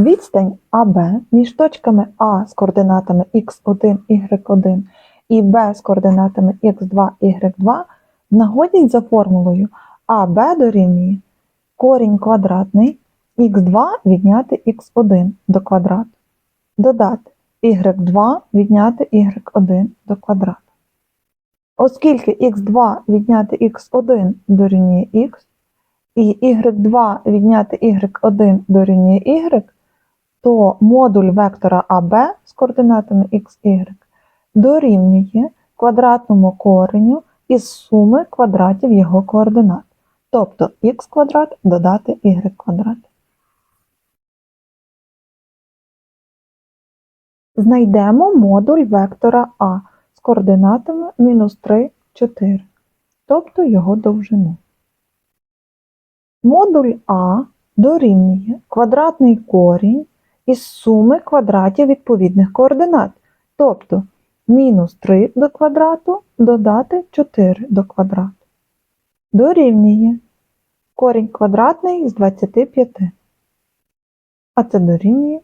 Відстань АБ між точками А з координатами x1, y1 і Б з координатами x2, y2 знаходять за формулою АБ дорівнює корінь квадратний х2 відняти х1 до квадрату. Додати y2 відняти y1 до квадрату. Оскільки х2 відняти х1 дорівнює х, і y2 відняти y1 дорівнює y, то модуль вектора АБ з координатами y дорівнює квадратному кореню із суми квадратів його координат. Тобто х квадрат додати y квадрат. Знайдемо модуль вектора А з координатами мінус 3, 4, тобто його довжину. Модуль А дорівнює квадратний корінь із суми квадратів відповідних координат, тобто мінус 3 до квадрату додати 4 до квадрату. Дорівнює корінь квадратний з 25. А це дорівнює